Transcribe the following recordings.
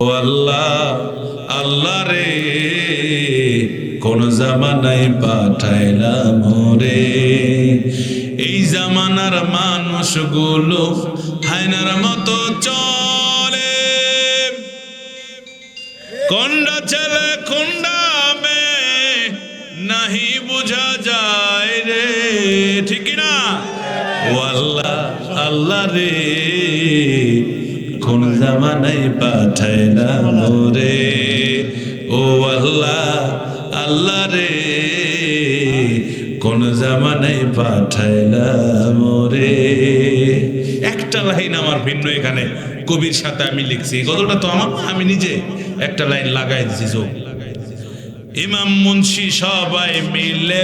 ও আল্লাহ আল্লাহ রে, কোন জামানায় পাঠাইলাম রে। এই জামানার মানুষগুলো হায়নার মতো চলে। কোনটা ছেলে কোনটা মেয়ে, নাহি বোঝা যায় রে। ঠিক না আল্লাহ আল্লাহ রে। কোন জামানায় পাঠাইলাম রে ও আল্লাহ আল্লাহ রে। কোন জামানায় পাঠাইলাম রে একটা লাইন আমার ভিন্ন এখানে। কবির সাথে আমি লিখছি। গতটা তো আমার আমি নিজে একটা লাইন লাগাই দিছি যোগ ইমাম মুন্সি সবাই মিলে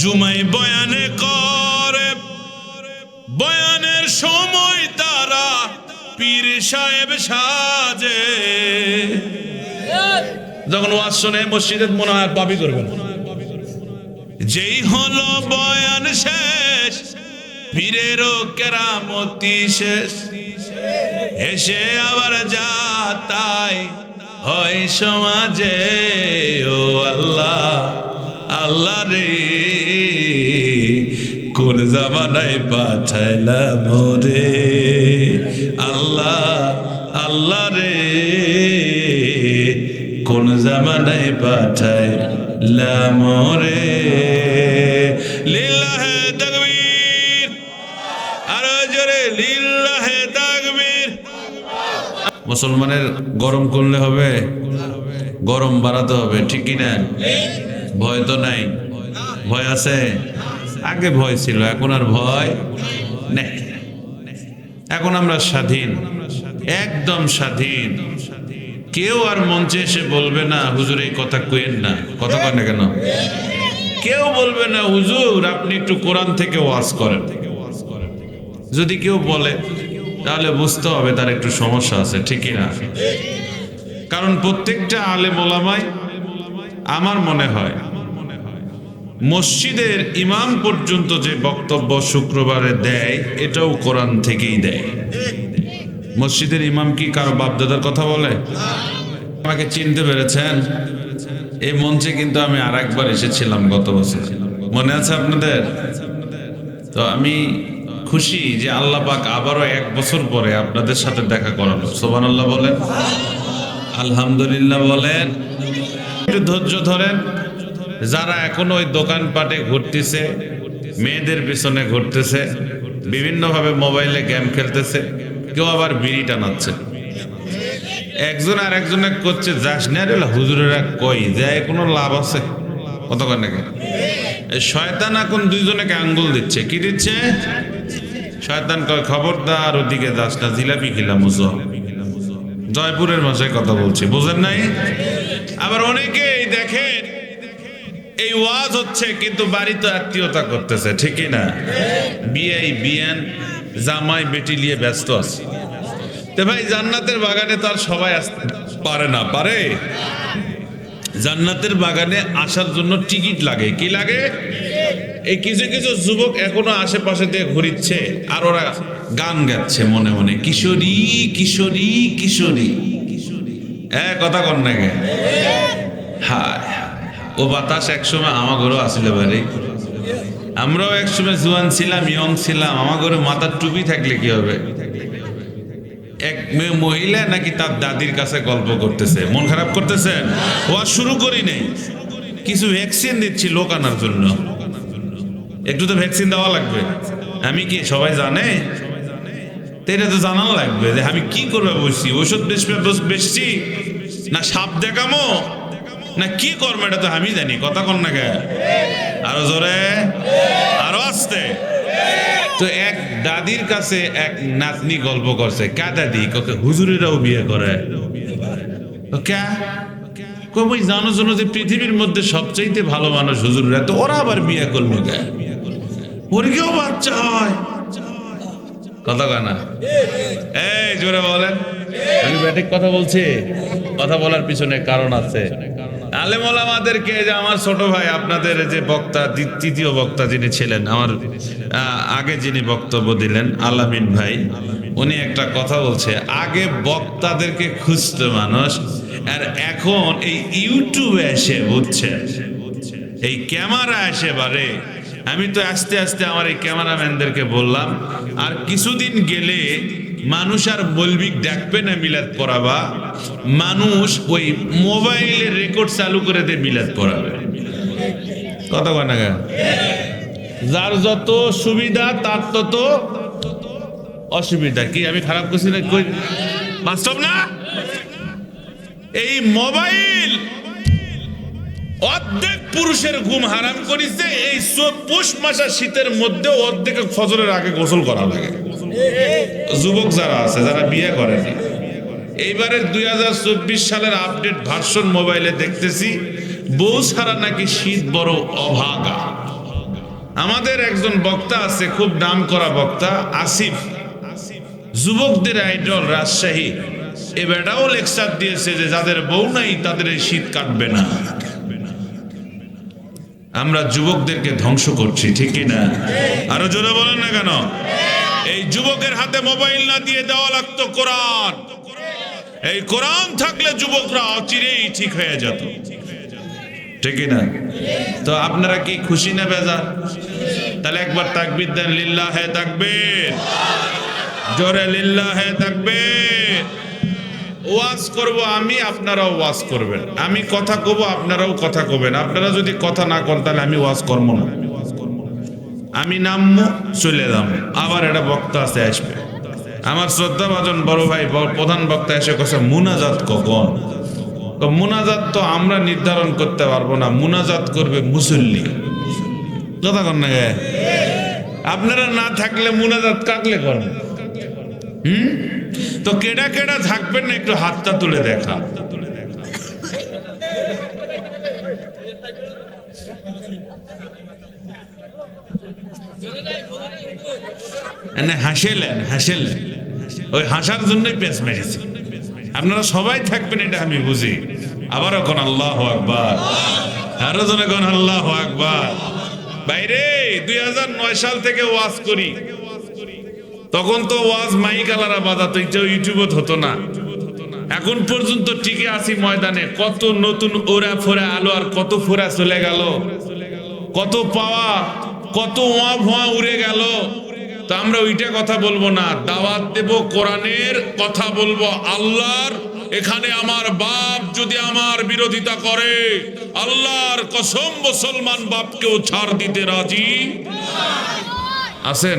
জুমাই বয়ানে করে। বয়ানের সময় পীর সাহেব সাজে। যখন ওয়াজ শোনে মসজিদে মনে হয় দাবি করবেন। যেই হলো বয়ান শেষ, পীরেরও কেরামতি শেষ। এসে আবার যা তাই হয় সমাজে, ও আল্লাহ আল্লাহ রে। কোন জামানায় পাঠাইলাম রে। আল্লাহ আল্লাহ রে, কোন জামানায় পাঠাইলাম রে লিল্লাহে তাকবীর। আরও জোরে, লিল্লাহে তাকবীর। মুসলমানের গরম করলে হবে, গরম বাড়াতে হবে, ঠিক কি না ভয় তো নাই। ভয় আছে? আগে ভয় ছিল, এখন আর ভয় নেই। এখন আমরা স্বাধীন, একদম স্বাধীন। কেউ আর মঞ্চে এসে বলবে না, হুজুর, এই কথা কইেন না। কথা কয় না কেন? কেউ বলবে না, হুজুর, আপনি একটু কোরআন থেকে ওয়াজ করেন। যদি কেউ বলে, তাহলে বুঝতে হবে তার একটু সমস্যা আছে ঠিকই না কারণ প্রত্যেকটা আলে মোলামাই আমার মনে হয় মসজিদের ইমাম পর্যন্ত যে বক্তব্য শুক্রবারে দেয়, এটাও কোরআন থেকেই দেয়। মসজিদের ইমাম কি কারও বাপদাদার কথা বলে? আমাকে চিনতে পেরেছেন? এই মঞ্চে কিন্তু আমি আর একবার এসেছিলাম গত বছর। মনে আছে আপনাদের? তো আমি খুশি যে আল্লাহ পাক আবারও এক বছর পরে আপনাদের সাথে দেখা করালো। সোবান আল্লাহ বলেন। আলহামদুলিল্লাহ বলেন। ধৈর্য ধরেন। যারা এখনও ওই দোকানপাটে ঘুরতেছে, মেয়েদের পিছনে ঘুরতেছে, বিভিন্নভাবে মোবাইলে গেম খেলতেছে, কেউ আবার বিড়ি টানাচ্ছে। একজন আর একজনে করছে, যাস না রে হুজুরেরা কই? যায় কোনো লাভ আছে? কতক্ষণ নাকি? শয়তান এখন দুইজনকে আঙ্গুল দিচ্ছে। কি দিচ্ছে? শয়তান কয়, খবরদার, ওদিকে যাস না, জিলাপি খেলাম জয়পুরের ভাষায় কথা বলছি, বুঝেন নাই? আবার অনেকেই দেখেন এই ওয়াজ হচ্ছে, কিন্তু বাড়িতে আত্মীয়তা করতেছে, ঠিকই না? বিয়ে, বিয়ান, জামাই, বেটি নিয়ে ব্যস্ত আছে। তে ভাই, জান্নাতের বাগানে তো আর সবাই আসতে পারে না, পারে? জান্নাতের বাগানে আসার জন্য টিকিট লাগে। কি লাগে? এই কিছু কিছু যুবক এখনও আশেপাশে দিয়ে ঘুরিচ্ছে, আর ওরা গান গাচ্ছে মনে মনে। কিশোরী কিশোরী কিশোরী। কিশোরী হ্যাঁ কথা কন নাকি হায়। ও বাতাস একসময় আমার ঘরেও আসিল বাড়ি আমরাও একসময় জুয়ান ছিলাম, ইয়ং ছিলাম, আমার ঘরে মাথার টুপি থাকলে কি হবে? এক মেয়ে মহিলা নাকি তার দাদির কাছে গল্প করতেছে? মন খারাপ করতেছেন ও আর শুরু করি নেই। কিছু ভ্যাকসিন দিচ্ছি লোক আনার জন্য। একটু তো ভ্যাকসিন দেওয়া লাগবে। আমি কি, সবাই জানে? তো এটা তো জানানো লাগবে যে আমি কি করবে বসছি ওষুধ বেচবে বেচছি না সাপ দেখামো? না কি করব এটা তো আমি জানি, কথা কন না কে? আরও জোরে? আরও আসতে? তো এক দাদির কাছে এক নাতনি গল্প করছে, কা দাদি? ককে, হুজুরেরাও বিয়ে করে। ক্যা কবি জানো জানো যে পৃথিবীর মধ্যে সবচাইতে ভালো মানুষ হুজুররা, তো ওরা আবার বিয়ে করল কে? ওর কেউ বাচ্চা হয়। কথা কয় না? এই, জোরে বলেন। আমি ব্যাটিক কথা বলছি। কথা বলার পিছনে কারণ আছে। আলেম ওলামাদেরকে যে আমার ছোট ভাই, আপনাদের যে বক্তা তৃতীয় বক্তা যিনি ছিলেন, আমার আগে যিনি বক্তব্য দিলেন, আলামিন ভাই, উনি একটা কথা বলছে, আগে বক্তাদেরকে খুঁজতো মানুষ, আর এখন এই ইউটিউবে এসে বুঝছে, এই ক্যামেরা এসে বারে আমি তো আস্তে আস্তে আমার এই ক্যামেরাম্যানদেরকে বললাম, আর কিছুদিন গেলে মানুষ আর বলবিক দেখবে না মিলাদ পড়াবা। মানুষ ওই মোবাইলের রেকর্ড চালু করে দিয়ে মিলাদ পড়াবে। কথা কয় না? যার যত সুবিধা, তার তত অসুবিধা। কি, আমি খারাপ করছি না? বাস্তব না? এই মোবাইল অর্ধেক পুরুষের ঘুম হারাম করিছে, এই পৌষ মাসা শীতের মধ্যে অর্ধেক ফজরের আগে গোসল করা লাগে। যুবক যারা আছে, যারা বিয়ে করেনি এইবারে দুই হাজার চব্বিশ সালের আপডেট ভার্সন মোবাইলে দেখতেছি, বউ ছাড়া নাকি শীত বড় অভাগা। আমাদের একজন বক্তা আছে, খুব নাম করা বক্তা, আসিফ। যুবকদের আইডল রাজশাহী। এ বেটাও লেকচার দিয়েছে যে যাদের বউ নাই, তাদের এই শীত কাটবে না। আমরা যুবকদেরকে ধ্বংস করছি, ঠিক না আরও জোরে বলেন না কেন? এই যুবকের হাতে মোবাইল না দিয়ে দেওয়া লাগতো কোরআন। এই কোরআন থাকলে যুবকরা অচিরেই ঠিক হয়ে যেত। ঠিক না তো আপনারা কি খুশি না বেজার? তাহলে একবার তাকবির দেন, লিল্লাহ হে তাকবীর। জোরে লিল্লাহ হে তাকবীর। ওয়াজ করব, আমি আপনারাও ওয়াজ করবেন। আমি কথা কব, আপনারাও কথা কবেন। আপনারা যদি কথা না করেন তাহলে আমি ওয়াজ করব না। আমি নামবো, চলে যাব। আবার এটা বক্তা আছে, আসবে। আমার শ্রদ্ধা ভাজন বড় ভাই প্রধান বক্তা এসে কথা মুনাজাত কখন? তো মুনাজাত তো আমরা নির্ধারণ করতে পারব না। মুনাজাত করবে মুসল্লি। কথা কন না আপনারা না থাকলে মুনাজাত কাটলে করবেন হুম? তো কেডা কেডা থাকবেন না, একটু হাতটা তুলে দেখা। হাসেলেন হাসেলেন। ওই হাসার জন্যই পেস মেরেছি। আপনারা সবাই থাকবেন, এটা আমি বুঝি। আবারও কোন আল্লাহ আকবার। আরও জনে আল্লাহ আকবার। বাইরে, দুই হাজার নয় সাল থেকে ওয়াজ করি। তখন তো ওয়াজ মাইক আলারা বাজাতো এটা ইউটিউবত হতো না। এখন পর্যন্ত টিকে আছি ময়দানে। কত নতুন ওরা ফোরা আলো আর কত ফোরা চলে গেল। কত পাওয়া, কত ওয়া ভোয়া উড়ে গেল। তো আমরা ওইটা কথা বলব না। দাওয়াত দেব, কোরআনের কথা বলব। আল্লাহর, এখানে আমার বাপ যদি আমার বিরোধিতা করে, আল্লাহর কসম মুসলমান বাপকেও ছাড় দিতে রাজি? আছেন?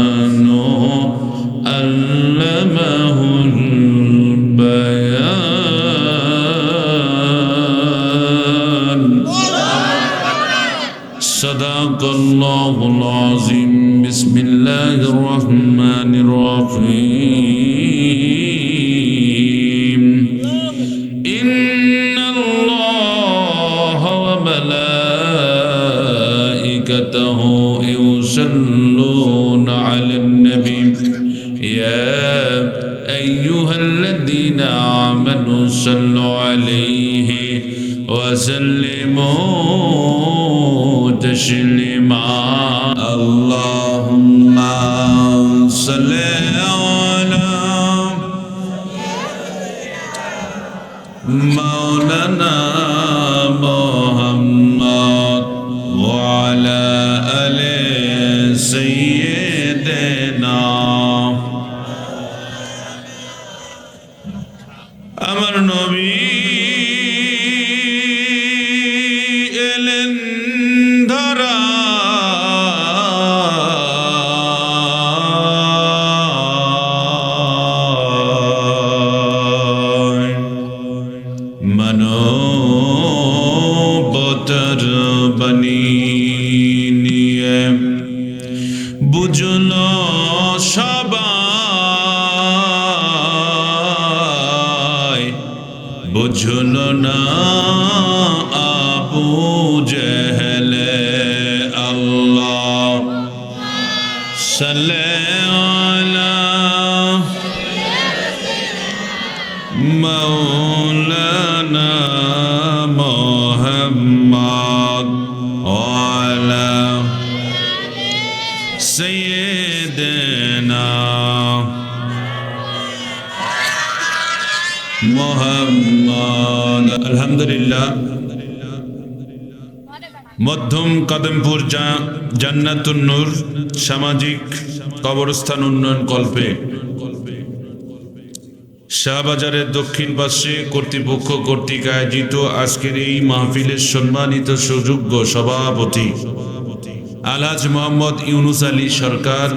صدق الله العظيم. بسم الله الرحمن الرحيم. إن الله وملائكته يصلون على النبي. يا أيها الذين آمنوا صلوا عليه وسلموا تسليما. اللهم صل على مولانا محمد وعلى آل سيدنا আমার নবী এলেন ধরা আলহামদুলিল্লাহ। মধ্যম কদমপুর জা জান্নাতুন সামাজিক কবরস্থান উন্নয়ন কল্পে। শাহবাজারের দক্ষিণ পাশে কর্তৃপক্ষ কর্তৃক আয়োজিত আজকের এই মাহফিলের সম্মানিত সুযোগ্য সভাপতি আলহাজ মোহাম্মদ ইউনুস আলী সরকার।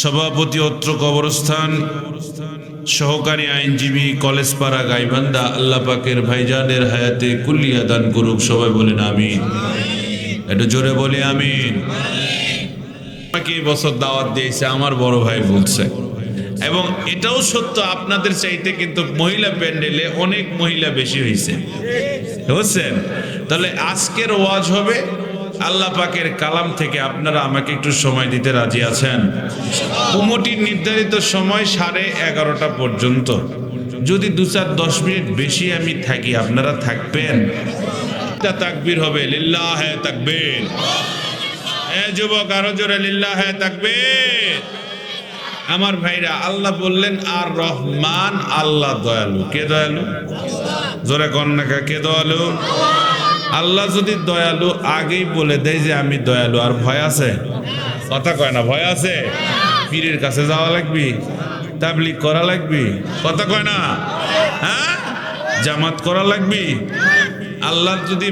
সভাপতি অত্র কবরস্থান সহকারী আইনজীবী কলেজপাড়া গাইবান্ধা আল্লাহ পাকের ভাইজানের হায়াতে কুল্লিয়া দান করুক সবাই বলেন আমিন। একটু জোরে বলি আমিন। বছর দাওয়াত দিয়েছে, আমার বড় ভাই বলছে। এবং এটাও সত্য, আপনাদের চাইতে কিন্তু মহিলা প্যান্ডেলে অনেক মহিলা বেশি হয়েছে। বুঝছেন? তাহলে আজকের ওয়াজ হবে আল্লাহ পাকের কালাম থেকে আপনারা আমাকে একটু সময় দিতে রাজি আছেন? কুমটির নির্ধারিত সময় সাড়ে এগারোটা পর্যন্ত। যদি দু চার দশ মিনিট বেশি আমি থাকি, আপনারা থাকবেন? তা তাকবীর হবে, লিল্লাহ হ্যাঁ তাকবীর। এ যুবক, আরও জোরে, লিল্লাহ হ্যাঁ তাকবীর। আমার ভাইরা, আল্লাহ বললেন, আর রহমান, আল্লাহ দয়ালু। কে দয়ালু? জোরে কন্যাকা কে দয়ালু? আল্লাহ যদি দয়ালু আগেই বলে দেয় যে আমি দয়ালু, আর ভয় আছে? কথা কয় না, ভয় আছে? পীরের কাছে যাওয়া লাগবি, তাবলিগ করা লাগবি, কথা কয় না? হ্যাঁ? জামাত করা লাগবি? আল্লাহ যদি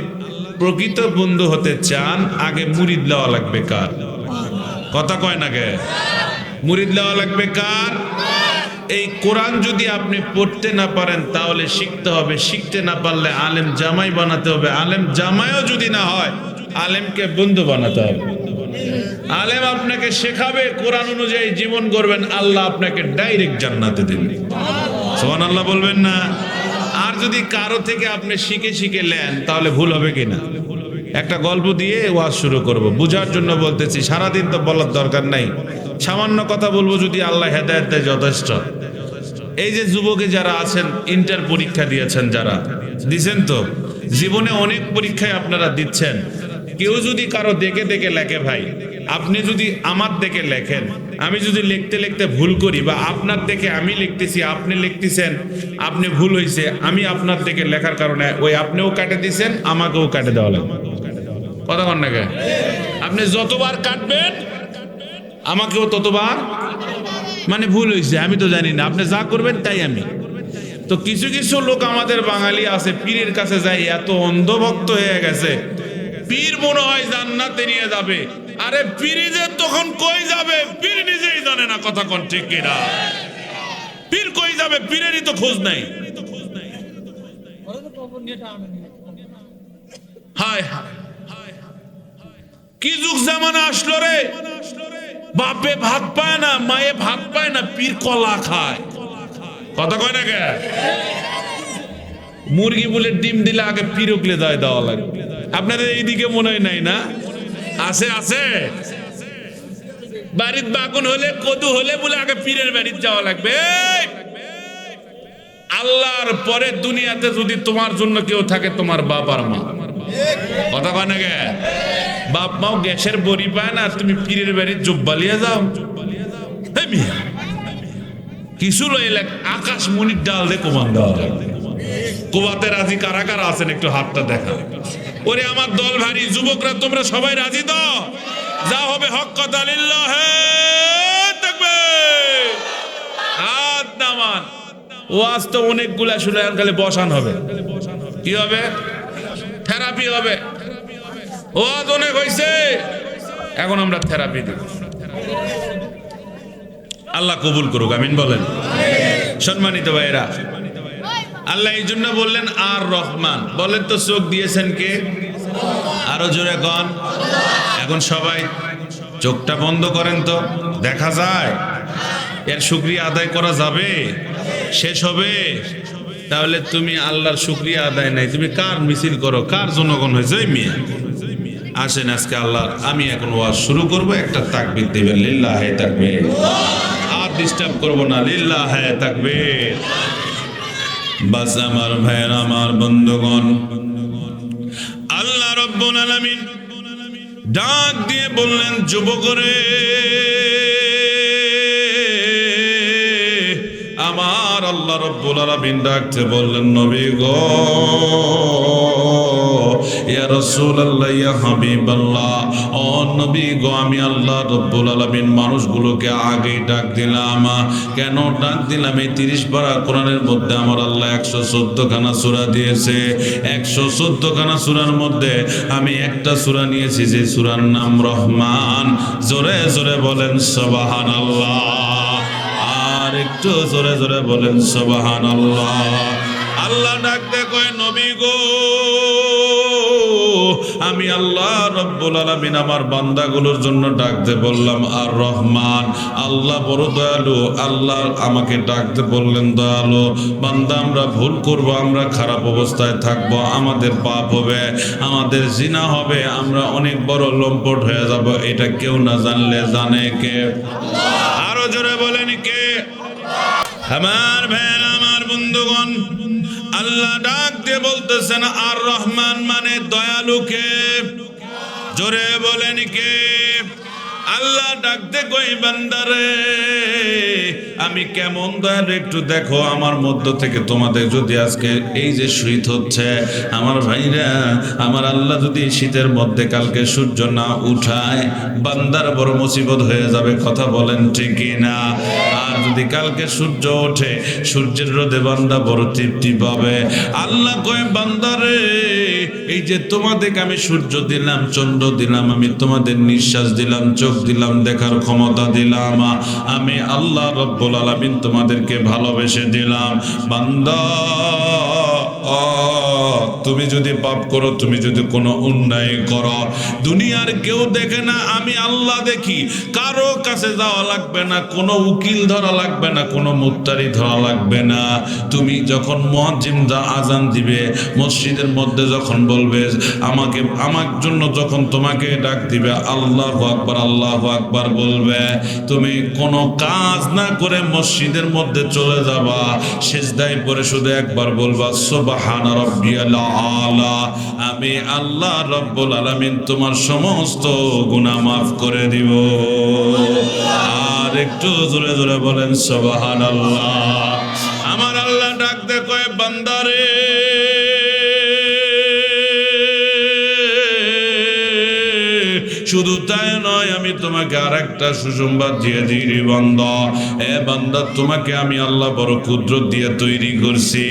প্রকৃত বন্ধু হতে চান, আগে মুরিদ দেওয়া লাগবে কার? কথা কয় না কে? মুরিদ দেওয়া লাগবে কার? এই কোরআন যদি আপনি পড়তে না পারেন, তাহলে শিখতে হবে। শিখতে না পারলে আলেম জামাই বানাতে হবে। আলেম জামাইও যদি না হয়, আলেমকে বন্ধু বানাতে হবে। আলেম আপনাকে শেখাবে, কোরআন অনুযায়ী জীবন করবেন আল্লাহ আপনাকে ডাইরেক্ট জান্নাতে দেবেন। সোহান আল্লাহ বলবেন না? আর যদি কারও থেকে আপনি শিখে শিখে নেন, তাহলে ভুল হবে কিনা? একটা গল্প দিয়ে ওয়াজ শুরু করব। বুঝার জন্য বলতেছি, সারাদিন তো বলার দরকার নাই। সামান্য কথা বলব যদি আল্লাহ হেদায়ত দেয় যথেষ্ট। এই যে যুবকে যারা আছেন ইন্টার পরীক্ষা দিয়েছেন যারা, দিছেন তো? জীবনে অনেক পরীক্ষায় আপনারা দিচ্ছেন। কেউ যদি কারও দেখে দেখে লেখে ভাই, আপনি যদি আমার দেখে লেখেন, আমি যদি লিখতে লিখতে ভুল করি বা আপনার দেখে আমি লিখতেছি, আপনি লিখতেছেন, আপনি ভুল হয়েছে আমি আপনার দেখে লেখার কারণে ওই আপনিও কাটে দিছেন, আমাকেও কাটে দেওয়া লাগবে। কথা কন না কে? আপনি যতবার কাটবেন, আমাকেও ততবার। মানে ভুল হয়েছে আমি তো জানি না। আপনি যা করবেন তাই আমি। তো কিছু কিছু লোক আমাদের বাঙালি আছে, পীরের কাছে যাই, এত অন্ধভক্ত হয়ে গেছে। পীর মনে হয় জান্নাতে নিয়ে যাবে। আরে পীরি যে তখন কই যাবে? পীর নিজেই জানে না, কথা কোন ঠিক কিনা। পীর কই যাবে? পীরেরই তো খোঁজ নাই। হায় হায়। কি যুগ জামানা আসলো রে? বাপে ভাত পায় না, মায়ে ভাত পায় না, পীর কলা খায়। কথা কয় না মুরগি বলে ডিম দিলে আগে পীর উকলে দেয় দেওয়া লাগে। আপনাদের এইদিকে মনে হয় নাই না? আছে আছে? বাড়ির বাগুন হলে, কদু হলে বলে আগে পীরের বাড়িতে যাওয়া লাগবে। আল্লাহর পরে দুনিয়াতে যদি তোমার জন্য কেউ থাকে, তোমার বাপ আর মা। কথা কয় কে? বাপ মাও গ্যাসের বড়ি পায় না তুমি পীরের বাড়ির জব্বালিয়া যাও। মিয়া, কিছু লইলে আকাশ মনির ডাল দিয়ে কমান দেওয়া কোবাতে রাজি কারা কারা আছেন একটু হাতটা দেখা। ওরে আমার দল ভারী যুবকরা তোমরা সবাই রাজি তো? যা হবে হক কথা থাকবে হাত নামান। ওয়াজ তো অনেকগুলা শুনে খালি বসান হবে। কি হবে? থেরাপি হবে। ওয়াজ অনেক হয়েছে এখন আমরা থেরাপি দেব। আল্লাহ কবুল করুক, আমিন বলেন। সম্মানিত ভাইরা আল্লাহ এই জন্য বললেন, আর রহমান। বলেন তো, চোখ দিয়েছেন কে? আরও জোরে কন। এখন সবাই চোখটা বন্ধ করেন তো, দেখা যায়। এর শুক্রিয়া আদায় করা যাবে, শেষ হবে। তাহলে তুমি আল্লাহর শুক্রিয়া আদায় নাই। তুমি কার মিছিল করো? কার জনগণ হয়েছে ওই মেয়ে। আসেন আজকে আল্লাহ আমি এখন ওয়াজ শুরু করব। একটা তাকবির দেবেন। লিল্লাহে তাকবীর। আর ডিস্টার্ব করব না। লিল্লাহ হ্যাঁ থাকবে বাস আমার ভাইয়ের, আমার বন্ধুগণ। আল্লাহ রব্বুল আলামিন ডাক দিয়ে বললেন, যুবকরে আল্লাহ রব্বুল আলামিন ডাকতে বললেন, নবী গো, ইয়া রাসূলুল্লাহ, ইয়া হাবিবাল্লাহ, ও নবী গো, আমি আল্লাহ রব্বুল আলামিন মানুষগুলোকে আগেই ডাক দিলাম। কেন ডাক দিলাম? এই তিরিশ পারা কোরআনের মধ্যে আমার আল্লাহ একশো চোদ্দ খানা সূরা দিয়েছে। একশো চোদ্দ খানা সূরার মধ্যে আমি একটা সূরা নিয়েছি, যে সূরার নাম রহমান। জোরে জোরে বলেন সবাহান আল্লাহ আর একটু জোরে জোরে বলেন সবাহান আল্লাহ আল্লাহ ডাকতে কয়, নবী গো, আমি আল্লাহ রব্বুল আলামিন আমার বান্দাগুলোর জন্য ডাকতে বললাম, আর রহমান, আল্লাহ বড় দয়ালু, আল্লাহ আমাকে ডাকতে বললেন, দয়ালু, বান্দা, আমরা ভুল করব, আমরা খারাপ অবস্থায় থাকব, আমাদের পাপ হবে, আমাদের জিনা হবে, আমরা অনেক বড় লম্পট হয়ে যাব। এটা কেউ না জানলে জানে কে? আরও জোরে বলেন, কে? আমার ভেন আমার বন্ধুগণ, আল্লাহ ডাক দিয়ে বলতেছেন, আর রহমান মানে দয়ালুকে জোরে বলেন, কে? আল্লাহ ডাকতে কই বান্দারে? আমি কেমন দয়ালু একটু দেখো, আমার মধ্য থেকে তোমাদের যদি আজকে এই যে শীত হচ্ছে, আমার ভাইরা, আমার আল্লাহ যদি শীতের মধ্যে কালকে সূর্য না উঠায়, বান্দার বড় মুসিবত হয়ে যাবে, কথা বলেন ঠিকই না আর যদি কালকে সূর্য ওঠে, সূর্যের রোদে বান্দা বড় তৃপ্তি পাবে। আল্লাহ কয়, বান্দারে এই যে তোমাদেরকে আমি সূর্য দিলাম, চন্দ্র দিলাম, আমি তোমাদের নিঃশ্বাস দিলাম, চোখ দিলাম, দেখার ক্ষমতা দিলাম, আমি আল্লাহ রব্বুল আলামিন তোমাদেরকে ভালোবেসে দিলাম। বান্দা তুমি যদি পাপ করো, তুমি যদি কোনো অন্যায় করো, দুনিয়ার কেউ দেখে না, আমি আল্লাহ দেখি। কারও কাছে যাওয়া লাগবে না, কোনো উকিল ধরা লাগবে না, কোনো মুত্তারি ধরা লাগবে না। তুমি যখন মহাজিম যা আজান দিবে, মসজিদের মধ্যে যখন বলবে, আমাকে, আমার জন্য যখন তোমাকে ডাক দিবে, আল্লাহ আকবার আল্লাহ আকবার বলবে, তুমি কোনো কাজ না করে মসজিদের মধ্যে চলে যাবা। সেজদায় পরে শুধু একবার বলবা সুবহান রব্বিয়াল আলা। আমি আল্লাহ রব্বুল আলামিন তোমার সমস্ত গুনাহ মাফ করে দিব। আর একটু জোরে জোরে বলেন, সুবহানাল্লাহ। আমার আল্লাহ ডাক কয় বান্দারে শুধু তাই নয়, আমি তোমাকে আর একটা সুসংবাদ দিয়ে দিই রে বান্দা। এ বান্দা, তোমাকে আমি আল্লাহ বড় ক্ষুদ্র দিয়ে তৈরি করছি।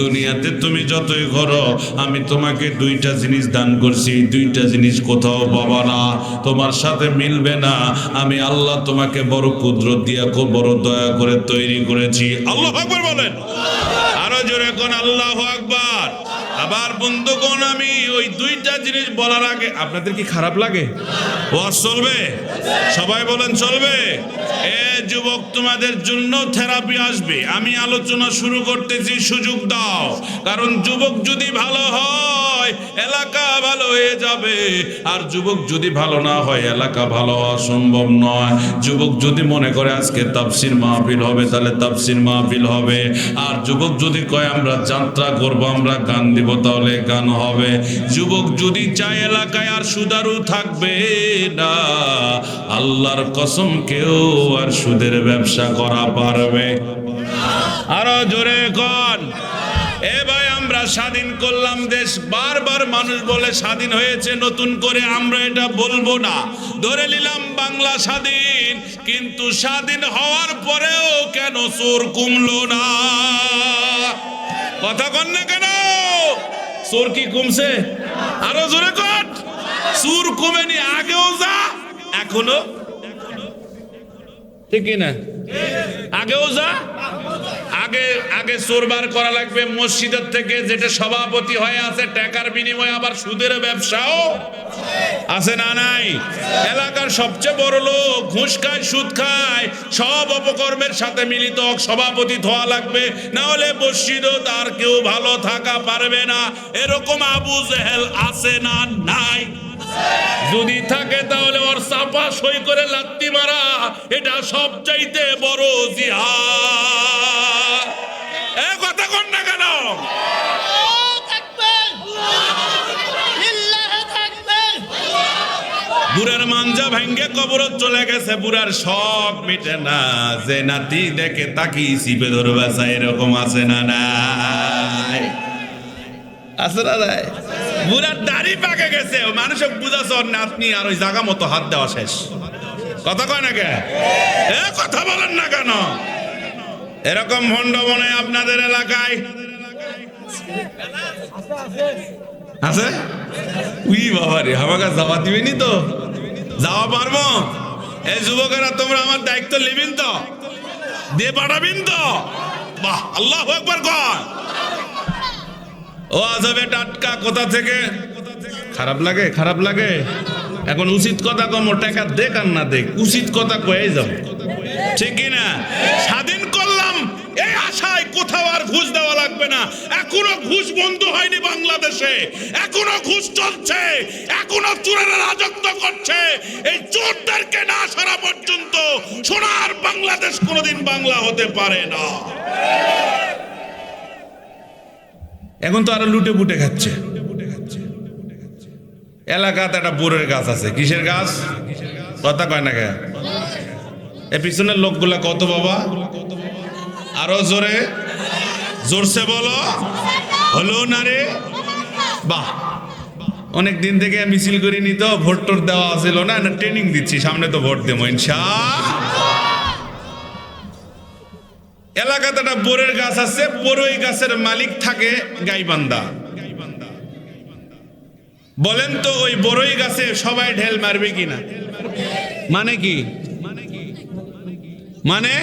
দুনিয়াতে তুমি যতই করো আমি তোমাকে দুইটা জিনিস দান করছি। দুইটা জিনিস কোথাও পাবা না, তোমার সাথে মিলবে না। আমি আল্লাহ তোমাকে বড় ক্ষুদ্র দিয়া, খুব বড় দয়া করে তৈরি করেছি। আল্লাহ আকবার বলেন। আরও জোরে কোন আল্লাহ আকবার। আবার বন্ধুগণ, আমি ওই দুইটা জিনিস বলার আগে, আপনাদের কি খারাপ লাগে? চলবে। সবাই বলেন, চলবে। এ যুবক, তোমাদের জন্য থেরাপি আসবে। আমি আলোচনা শুরু করতেছি, সুযোগ দাও। কারণ যুবক যদি ভালো হয়, এলাকা ভালো হয়ে যাবে। আর যুবক যদি ভালো না হয়, এলাকা ভালো হওয়া সম্ভব নয়। যুবক যদি মনে করে আজকে তাফসির মাহফিল হবে, তাহলে তাফসির মাহফিল হবে। আর যুবক যদি কয়, আমরা যাত্রা করব, আমরা গান দিব তাহলে গান হবে। যুবক যদি চায় এলাকায় আর সুদারু থাকবে না, আল্লাহর কসম কেউ আর সুদের ব্যবসা করা পারবে আরও জোরে কন। এ ভাই, আমরা স্বাধীন করলাম দেশ। বারবার মানুষ বলে স্বাধীন হয়েছে, নতুন করে আমরা এটা বলব না। ধরে নিলাম বাংলা স্বাধীন, কিন্তু স্বাধীন হওয়ার পরেও কেন চোর কমলো না? কথা কন না কেন? চোর কি কমছে? আরও জোরে কট সুর কমেনি আগেও যা এখনও ঠিক না? আগেও যা আগে আগে চোরবার করা লাগবে মসজিদের থেকে, যেটা সভাপতি হয়ে আছে, টাকার বিনিময়ে আবার সুদের ব্যবসাও আছে না নাই? এলাকার সবচেয়ে বড় লোক ঘুষ খায়, সুদ খায়, সব অপকর্মের সাথে মিলিত সভাপতি ধোয়া লাগবে, না হলে মসজিদও তার কেউ ভালো থাকা পারবে না। এরকম আবু জেহেল আছে না নাই? যদি থাকে তাহলে ওর চাপা সই করে লাত্তি মারা, এটা সবচাইতে বড় জিহাদ। এ না কেন? বুড়ার মাঞ্জা ভাঙ্গে কবরত চলে গেছে, বুড়ার শখ মিটে না। যে নাতি দেখে তাকি চিপে ধরবে এরকম আছে না নাই? আছে না বুড়ার দাড়ি পাকে গেছে। মানুষক বুঝাছ নাতনি আর ওই জায়গা মতো হাত দেওয়া শেষ। কথা কয় না কে? এ কথা বলেন না কেন? এরকম ভণ্ড মনে আপনাদের এলাকায়। আছে? উই বাবা রে, আমাকে যাওয়া দিবেনি তো? যাওয়া পারব? এই যুবকেরা, তোমরা আমার দায়িত্ব নেবেন তো? দিয়ে পাঠাবেন তো? বাহ, আল্লাহ একবার কর ও আজবে টাটকা, কোথা থেকে? খারাপ লাগে খারাপ লাগে। এখন উচিত কথা কম টাকা দেখ আর না দেখ উচিত কথা কয়ে যাও। ঠিক না? স্বাধীন করলাম, এই আশায় কোথাও আর ঘুষ দেওয়া লাগবে না। এখনও ঘুষ বন্ধ হয়নি বাংলাদেশে। এখনও ঘুষ চলছে, এখনও চোরেরা রাজত্ব করছে। এই চোরদেরকে না সারা পর্যন্ত সোনার বাংলাদেশ কোনোদিন বাংলা হতে পারে না। এখন তো আরও লুটে পুটে খাচ্ছে। এলাকাতে একটা বোরের গাছ আছে। কিসের গাছ? কথা কয় না এ পিছনের লোকগুলা কত বাবা? আরও জোরে। জোরসে বলো। হলো না রে? বাহ। অনেক দিন থেকে মিছিল করে নিত ভোট টোট দেওয়া ছিল না না ট্রেনিং দিচ্ছি, সামনে তো ভোট দেবো, ইনশা। এলাকাতে বোরের গাছ আছে বড়ই গাছের মালিক থাকে গাইবান্ধা। বলেন তো ওই বড়ই গাছে সবাই ঢেল মারবে কিনা? মানে কি? মানে?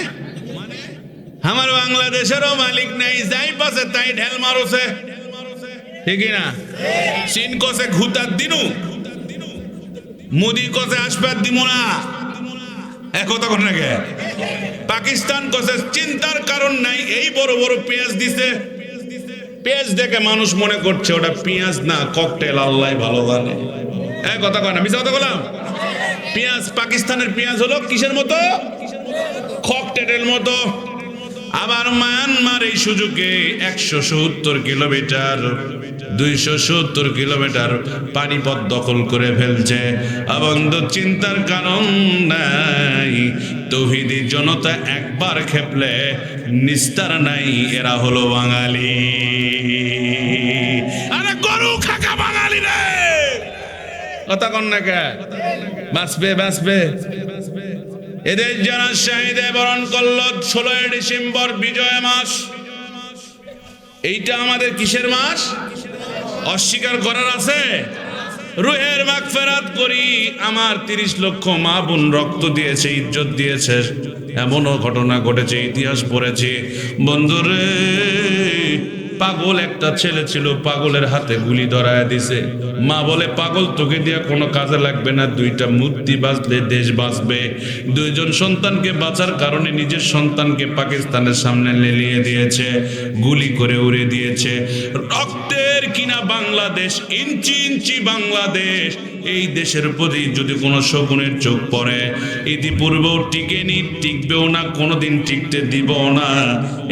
আমার বাংলাদেশেরও মালিক নাই, যাই পাশে তাই ঢেল মারছে। ঠিকই না চীন কষে ঘুতার দিনু? মোদি কষে আসবার দিব না? কথা কোন নাকি পাকিস্তান কষে চিন্তার কারণ নাই। এই বড় বড় পেঁয়াজ দিছে। পেঁয়াজ দেখে মানুষ মনে করছে, ওটা পেঁয়াজ না ককটেল আল্লাহ ভালো জানে। এক কথা কয় না মিশা কথা বললাম? পেঁয়াজ, পাকিস্তানের পেঁয়াজ হলো কিসের মতো? ককটেলের মতো। আবার মায়ানমার এই সুযোগে একশো সত্তর কিলোমিটার দুইশো সত্তর কিলোমিটার পানিপথ দখল করে ফেলছে। তো চিন্তার কারণ নাই। তৌহিদি জনতা একবার খেপলে নিস্তার নাই, এরা হলো বাঙালি। আরে কে? বাঁচবে বাঁচবে। এদের বরণ ষোলোই ডিসেম্বর বিজয় মাস, এইটা আমাদের কিসের মাস? অস্বীকার করার আছে? রুহের মাগ ফেরাত করি, আমার তিরিশ লক্ষ মা বোন রক্ত দিয়েছে, ইজ্জত দিয়েছে। এমনও ঘটনা ঘটেছে, ইতিহাস পড়েছি। বন্ধুরে, পাগল একটা ছেলে ছিল, পাগলের হাতে গুলি ধরায় দিছে। মা বলে, পাগল, তোকে দিয়া কোনো কাজে লাগবে না, দুইটা মূর্তি বাঁচলে দেশ বাঁচবে। দুইজন সন্তানকে বাঁচার কারণে নিজের সন্তানকে পাকিস্তানের সামনে লেলিয়ে দিয়েছে, গুলি করে উড়ে দিয়েছে। রক্তের কিনা বাংলাদেশ, ইঞ্চি ইঞ্চি বাংলাদেশ। এই দেশের প্রতি যদি কোনো শকুনের চোখ পড়ে, ইতিপূর্বেও টিকেনি, টিকবেও না, কোনোদিন টিকতে দিব না।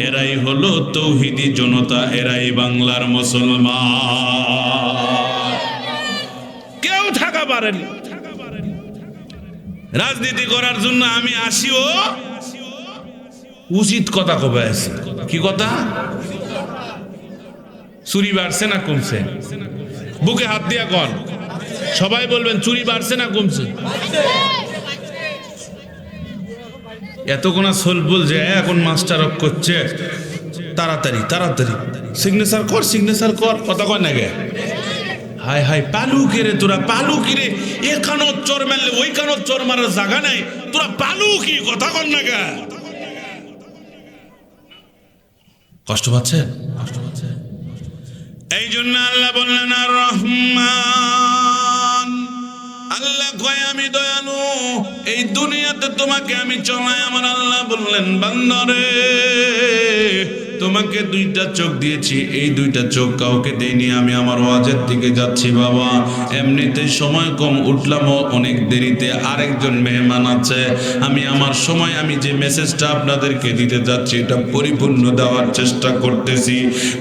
এরাই হলো তৌহিদি জনতা, এরাই বাংলার মুসলমান। কেউ থাকা পারেনি। রাজনীতি করার জন্য আমি আসিও। উচিত কথা কবে আছি? কি কথা? চুরি বাড়ছে না কমছে? বুকে হাত দিয়া কন। সবাই বলবেন, চুরি বাড়ছে না কমছে? এত কোনা সোলবুল যে এখন মাস্টার অফ করছে। তাড়াতাড়ি তাড়াতাড়ি। সিগনেচার কর সিগনেচার কর। কথা কয় না গে? হাই হাই পালু কিরে তোরা? পালু কিরে এখানো চোর মারলে ওই ওইখানো চোর মারার জায়গা নাই। তোরা পালু কি? কথা কর না কষ্ট পাচ্ছেন কষ্ট এই জন্য আল্লাহ বললেন, আর রহমান, আল্লাহ কয়, আমি দয়ালু। এই দুনিয়াতে তোমাকে আমি চলাই, আমার আল্লাহ বললেন বান্দরে তোমাকে দুইটা চোখ দিয়েছি। এই দুইটা চোখ কাউকে দেইনি। আমি আমার ওয়াজের দিকে যাচ্ছি, বাবা। এমনিতে সময় কম, উঠলামও অনেক দেরিতে। আরেকজন মেহমান আছে। আমি আমার সময়, আমি যে মেসেজটা আপনাদেরকে দিতে যাচ্ছি, এটা পরিপূর্ণ দেওয়ার চেষ্টা করতেছি।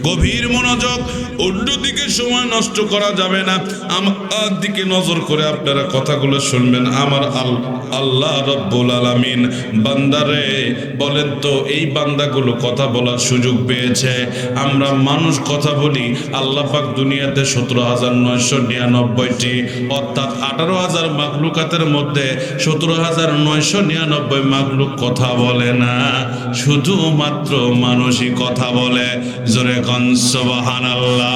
গভীর মনোযোগ অন্যদিকে সময় নষ্ট করা যাবে না। আমার দিকে নজর করে আপনারা কথাগুলো শুনবেন। আমার আল আল্লাহ রব্বুল আলামিন, বান্দারে, বলেন তো, এই বান্দাগুলো কথা বলার সুযোগ পেয়েছে। আমরা মানুষ কথা বলি, আল্লাহ পাক দুনিয়াতে সতেরো হাজার নয়শো নিরানব্বইটি, অর্থাৎ আঠারো হাজার মাকলুকাতের মধ্যে সতেরো হাজার নয়শো নিরানব্বই মাকলুক কথা বলে না। শুধুমাত্র মানুষই কথা বলে। জোরে কনসবাহান আল্লাহ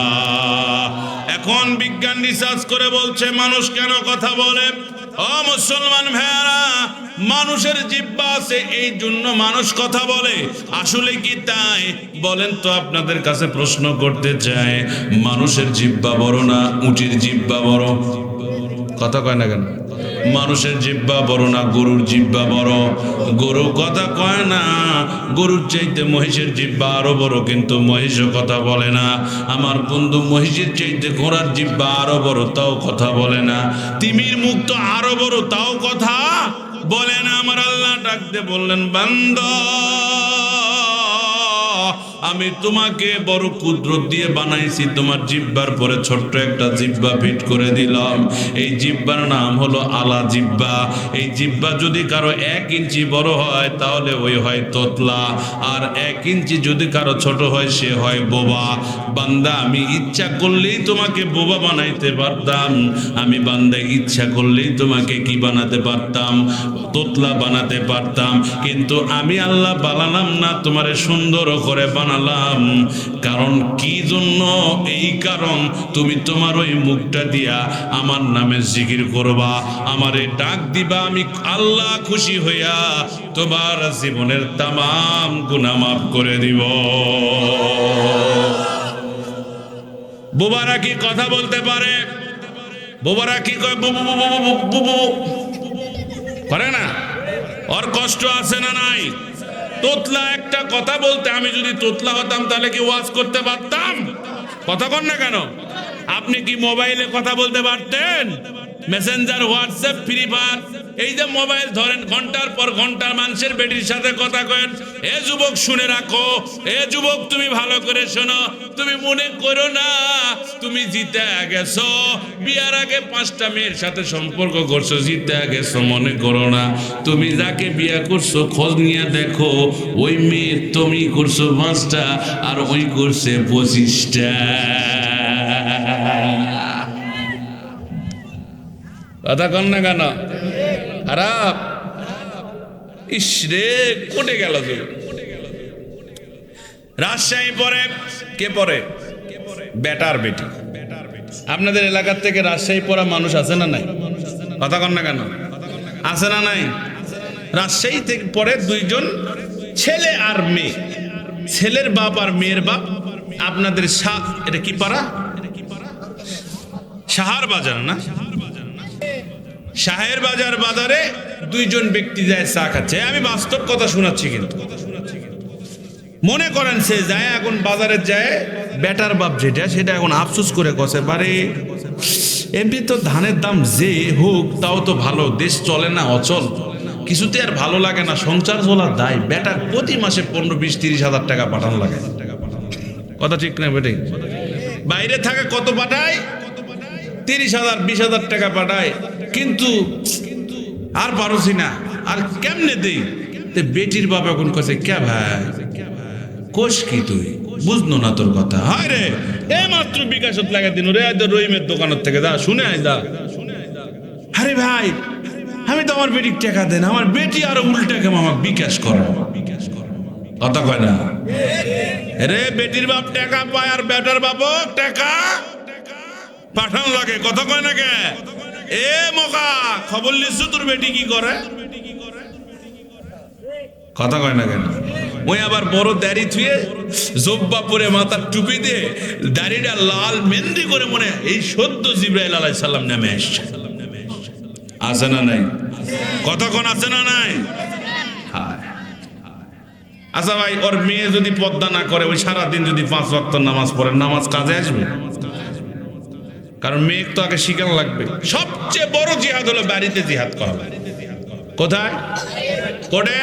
এখন বিজ্ঞান রিসার্চ করে বলছে, মানুষ কেন কথা বলে? ও মুসলমান ভাইয়ারা, মানুষের জিব্বা আছে, এই জন্য মানুষ কথা বলে। আসলে কি তাই? বলেন তো আপনাদের কাছে প্রশ্ন করতে চাই। মানুষের জিব্বা বড় না উটির জিব্বা বড়? কথা কয় না কেন? মানুষের জিব্বা বড় না, গরুর জিব্বা বড়? গরু কথা কয় না, গরুর চাইতে মহিষের জিব্বা আরও বড়, কিন্তু মহিষও কথা বলে না। আমার বন্ধু মহিষের চাইতে ঘোড়ার জিব্বা আরও বড়, তাও কথা বলে না। তিমির মুখ তো আরও বড়, তাও কথা বলে না। আমার আল্লাহ ডাকতে বললেন বান্দা আমি তোমাকে বড় কুদরত দিয়ে বানাইছি, তোমার জিব্বার পরে ছোট্ট একটা জিব্বা ফিট করে দিলাম। এই জিব্বার নাম হলো আলা জিব্বা। এই জিব্বা যদি কারও এক ইঞ্চি বড় হয়, তাহলে ওই হয় তোতলা। আর এক ইঞ্চি যদি কারও ছোট হয়, সে হয় বোবা। বান্দা, আমি ইচ্ছা করলেই তোমাকে বোবা বানাইতে পারতাম। আমি বান্দা, ইচ্ছা করলেই তোমাকে কি বানাতে পারতাম? তোতলা বানাতে পারতাম। কিন্তু আমি আল্লাহ বানালাম না, তোমারে সুন্দর করে বানালাম কারণ কি জন্য এই কারণ? তুমি তোমার ওই মুখটা দিয়া আমার নামে জিকির করবা, আমারে ডাক দিবা, আমি আল্লাহ খুশি হইয়া তোমার জীবনের তাম গুণা মাফ করে দিব। বোবারা কি কথা বলতে পারে। বোবারা কি। করে না? ওর কষ্ট আছে না নাই? তোতলা একটা কথা বলতে আমি যদি তোতলা হতাম, তাহলে কি ওয়াজ করতে পারতাম? কথা কন না কেন? আপনি কি মোবাইলে কথা বলতে পারতেন? মেসেঞ্জার হোয়াটসঅ্যাপ ফ্রি ফায়ার এই যে মোবাইল ধরেন, ঘণ্টার পর ঘণ্টা মানুষের বেটির সাথে কথা কেন এ যুবক, শুনে রাখো, এ যুবক, তুমি ভালো করে শোনো, তুমি মনে করো না, তুমি জিতে গেছো, বিয়ার আগে পাঁচটা মেয়ের সাথে সম্পর্ক করছ, জিতে গেছো, মনে করো না, তুমি যাকে বিয়া করছ, খোঁজ নিয়ে দেখো, ওই মেয়ে তুমি করছ পাঁচটা, আর ওই করছে পঁচিশটা। কথা কন না কেন? খারাপ ইস রে কোটে গেল রাজশাহী পরে, কে পরে? বেটার বেটি। আপনাদের এলাকার থেকে রাজশাহী পড়া মানুষ আছে না নাই? কথা কন না কেন? আছে না নাই? রাজশাহী থেকে পরে দুইজন ছেলে আর মেয়ে। ছেলের বাপ আর মেয়ের বাপ। আপনাদের শাহ এটা কি পাড়া? সাহার বাজার না? শাহের বাজার বাজারে দুইজন ব্যক্তি যায় চা খাচ্ছে। আমি বাস্তব কথা শোনাচ্ছি কিন্তু। মনে করেন সে যায়, এখন বাজারে যায়, বেটার বাপ যেটা, সেটা এখন আফসুস করে কষে, বারে, এমনি তো ধানের দাম যে হোক, তাও তো ভালো, দেশ চলে না, অচল। কিছুতে আর ভালো লাগে না, সংসার চলার দায়। বেটার প্রতি মাসে পনেরো, বিশ, তিরিশ হাজার টাকা পাঠানো লাগে। কথা ঠিক না বেটে বাইরে থাকে কত পাঠায়? তিরিশ হাজার, বিশ হাজার টাকা পাঠায়। কিন্তু আর পারছি না। আর কেমনে দেই? বেটির বাবা এখন কাছে কে ভাই? কোষ কি তুই? বুঝলো না তোর কথা। হায় রে! এ মাত্র বিকাশত লাগা দিন রে আজ রহিমের দোকানের থেকে যা, শুনে আয় দা আরে ভাই, আমি তো আমার বেটির টাকা দেন আমার বেটি আর উল্টা কেমন আমার বিকাশ করো। কথা কয় না? রে বেটির বাপ, টাকা পায় আর বেটার বাপ টাকা পাঠান লাগে, কথা কয় না কে? এ মোকা খবর লিখছো তোর বেটি কি করে? কথা কয় না কেন? ওই আবার বড় দাড়ি থুয়ে জব্বা পরে মাথার টুপি দিয়ে দাড়িটা লাল মেহেন্দি করে মনে এই সদ্য জিব্রাইল আলাই সাল্লাম নামে এসছে আছে না নাই? কতক্ষণ আছে না নাই? আচ্ছা ভাই, ওর মেয়ে যদি পদ্মা না করে, ওই সারাদিন যদি পাঁচ ওয়াক্ত নামাজ পড়ে, নামাজ কাজে আসবে? কারণ মেয়ে তো আগে শিখান লাগবে। সবচেয়ে বড় জিহাদ হলো বাড়িতে জিহাদ করা। কোথায়? কোটে